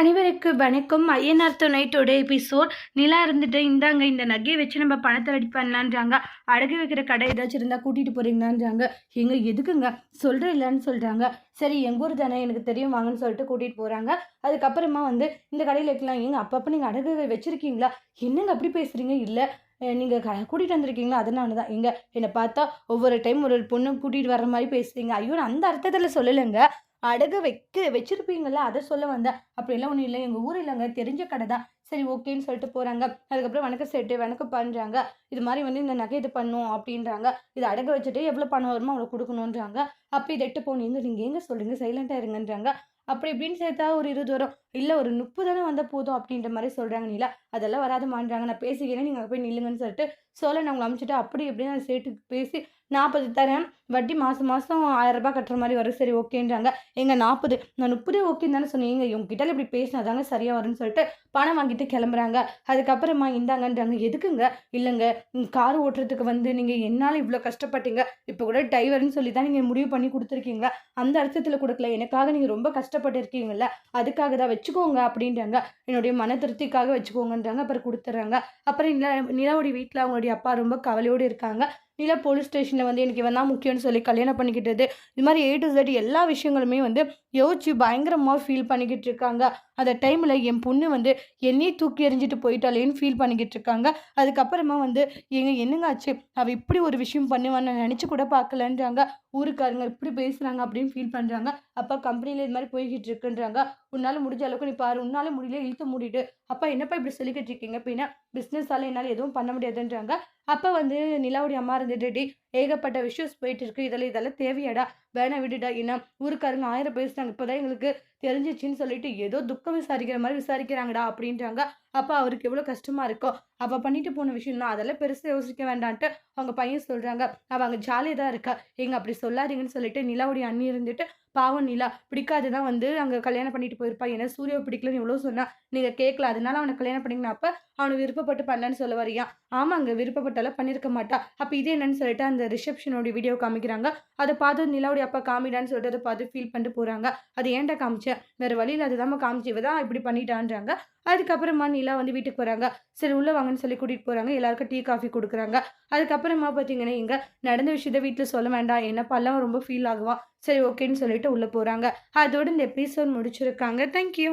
அனைவருக்கு வணக்கம். INR துணைட்டோட episode. நிலா இருந்துட்டு இந்தாங்க இந்த நகையை வச்சு நம்ம பணத்தை ரெடி பண்ணலான்றாங்க. அடகு வைக்கிற கடை ஏதாச்சும் இருந்தால் கூட்டிகிட்டு போகிறீங்களான்றாங்க எங்கே எதுக்குங்க? சொல்கிற இல்லைன்னு சொல்கிறாங்க சரி எங்கள் ஊர் தானே எனக்கு தெரியும் வாங்கன்னு சொல்லிட்டு கூட்டிகிட்டு போகிறாங்க அதுக்கப்புறமா வந்து இந்த கடையில் வைக்கலாம் எங்கள் அப்பப்போ நீங்கள் அடகு வச்சுருக்கீங்களா? என்னங்க அப்படி பேசுகிறீங்க இல்லை நீங்கள் க கூட்டிகிட்டு வந்திருக்கீங்களா? அதனால தான் எங்கள் என்னை பார்த்தா ஒவ்வொரு டைம் ஒரு பொண்ணு கூட்டிகிட்டு வர்ற மாதிரி பேசுகிறீங்க ஐயோ நான் அந்த அர்த்தத்தில் சொல்லலைங்க. அடகு வைக்க வச்சிருப்பீங்கள்ல அதை சொல்ல வந்தேன் அப்படிலாம் ஒன்றும் இல்லை எங்கள் ஊர் இல்லைங்க. தெரிஞ்ச கடை தான். சரி ஓகேன்னு சொல்லிட்டு போகிறாங்க அதுக்கப்புறம் வணக்கம் செட்டு வணக்கம் பண்ணுறாங்க இது மாதிரி வந்து இந்த நகை இது பண்ணும் அப்படின்றாங்க. இது அடகு வச்சுட்டு எவ்வளோ பணம் வருமோ அவ்வளோ கொடுக்கணுன்றாங்க. அப்போ இதை எட்டு போனீங்க நீங்கள் எங்கே சொல்லுங்கள் சைலண்ட்டாக இருங்கன்றாங்க. அப்படி இப்படின்னு சேர்த்தா ஒரு இருபது வரும். இல்லை ஒரு முப்பது தானே வந்தால் போதும் அப்படின்ற மாதிரி சொல்கிறாங்க நீலா. அதெல்லாம் வராது மாட்றாங்க நான் பேசிக்கிறேன். நீங்கள் அங்கே போய் நில்லுங்கன்னு சொல்லிட்டு சோழன் அவங்களை அமுச்சுட்டு அப்படி இப்படின்னு அந்த சேட்டுக்கு பேசி நாற்பது தரேன். வட்டி மாதம் மாதம் ஆயிரரூபா கட்டுற மாதிரி வரும். சரி ஓகேன்றாங்க. எங்கள் நாற்பது. நான் முப்பது ஓகேன்னு தானே சொன்னீங்க உங்ககிட்ட இப்படி பேசினா தாங்க சரியாக வரும்னு சொல்லிட்டு பணம் வாங்கிட்டு கிளம்புறாங்க. அதுக்கப்புறமா இந்தாங்கன்றாங்க. எதுக்குங்க? இல்லைங்க கார் ஓட்டுறதுக்கு வந்து நீங்கள் என்னால் இவ்வளோ கஷ்டப்பட்டீங்க? இப்போ கூட டிரைவர்னு சொல்லி தான் நீங்கள் முடிவு பண்ணி கொடுத்துருக்கீங்க. அந்த அர்த்தத்தில் கொடுக்கல. எனக்காக நீங்கள் ரொம்ப கஷ்டப்பட்டு இருக்கீங்கல்ல அதுக்காக தான் வச்சுக்கோங்க அப்படின்றாங்க. என்னுடைய மன திருப்திக்காக வச்சுக்கோங்கன்றாங்க. அப்புறம் கொடுத்துட்றாங்க. அப்புறம் நில நிலாவுடைய வீட்டில் அவங்களுடைய அப்பா ரொம்ப கவலையோடு இருக்காங்க. இல்லை போலீஸ் ஸ்டேஷனில் வந்து எனக்கு இவன் தான் முக்கியம்னு சொல்லி கல்யாணம் பண்ணிக்கிட்டது. இது மாதிரி ஏ டு Z எல்லா விஷயங்களுமே வந்து யோசிச்சு பயங்கரமாக ஃபீல் பண்ணிக்கிட்டு இருக்காங்க. அந்த டைமில் என் பொண்ணு வந்து என்னையே தூக்கி எறிஞ்சிட்டு போயிட்டாலேன்னு ஃபீல் பண்ணிக்கிட்டு இருக்காங்க. அதுக்கப்புறமா வந்து எங்க என்னங்க ஆச்சு? அவள் இப்படி ஒரு விஷயம் பண்ணுவான்னு நினச்சி கூட பார்க்கலன்றாங்க. ஊருக்காரங்க இப்படி பேசுகிறாங்க அப்படின்னு ஃபீல் பண்ணுறாங்க அப்போ கம்பெனியில் இது மாதிரி போய்கிட்டு இருக்குன்றாங்க. உன்னால் முடிஞ்ச அளவுக்கு நீ பாரு உன்னால் முடியல இழுத்து மூடிட்டு அப்பா என்னப்பா இப்படி சொல்லிக்கிட்டு இருக்கீங்க? அப்படின்னா பிஸ்னஸால் என்னால் எதுவும் பண்ண முடியாதுன்றாங்க. அப்போ வந்து நிலாவுடைய அம்மா இருந்துட்டு ஏகப்பட்ட விஷயஸ் போயிட்டு இருக்கு இதெல்லாம் இதெல்லாம் தேவையாடா வேணா விடுடா ஏன்னா ஊருக்காரங்க ஆயிரம் பேசுறாங்க இப்போதான் எங்களுக்கு தெரிஞ்சிச்சின்னு சொல்லிட்டு ஏதோ துக்கம் விசாரிக்கிற மாதிரி விசாரிக்கிறாங்கடா அப்படின்றாங்க. அப்போ அவருக்கு எவ்வளோ கஷ்டமா இருக்கோ அவள் பண்ணிட்டு போன விஷயம் தான். அதெல்லாம் பெருசாக யோசிக்க வேண்டான்ட்டு அவங்க பையன் சொல்கிறாங்க அவள் அங்கே ஜாலியாக தான் இருக்கா. எங்க அப்படி சொல்லாதீங்கன்னு சொல்லிட்டு நிலாவுடைய அண்ணி இருந்துட்டு பாவம் நிலா பிடிக்காதுதான் வந்து அங்கே கல்யாணம் பண்ணிட்டு போயிருப்பா. ஏன்னா சூர்யாவை பிடிக்கலன்னு எவ்வளோ சொன்னா? நீங்கள் கேட்கல அதனால அவனை கல்யாணம் பண்ணிங்கன்னா அப்போ அவனை விருப்பப்பட்டு பண்ணலன்னு சொல்ல வரியா அங்கே விருப்பப்பட்டாலும் பண்ணியிருக்க மாட்டா. அப்போ இது என்னன்னு சொல்லிட்டு அந்த ரிசப்ஷனோட வீடியோ காமிக்கிறாங்க. அதை பார்த்து நிலாவுடைய அப்பா காமிடான்னு சொல்லிட்டு அதை பார்த்து ஃபீல் பண்ணிட்டு போகிறாங்க அது ஏன்டா காமிச்சேன் வேறு வழியில் அதுதான் காமிச்சு. இவ தான் இப்படி பண்ணிட்டான்றாங்க. அதுக்கப்புறமா நிலா வந்து வீட்டுக்கு போகிறாங்க சரி உள்ளே வாங்கன்னு சொல்லி கூட்டிகிட்டு போகிறாங்க எல்லாருக்கும் டீ காஃபி கொடுக்குறாங்க. அதுக்கப்புறமா பார்த்தீங்கன்னா இங்கே நடந்த விஷயத்த வீட்டில் சொல்ல வேண்டாம். என்னப்பாலாம் ரொம்ப ஃபீல் ஆகுவான். சரி ஓகேன்னு சொல்லிட்டு உள்ளே போகிறாங்க அதோட இந்த எபிசோட் முடிச்சிருக்காங்க. தேங்க்யூ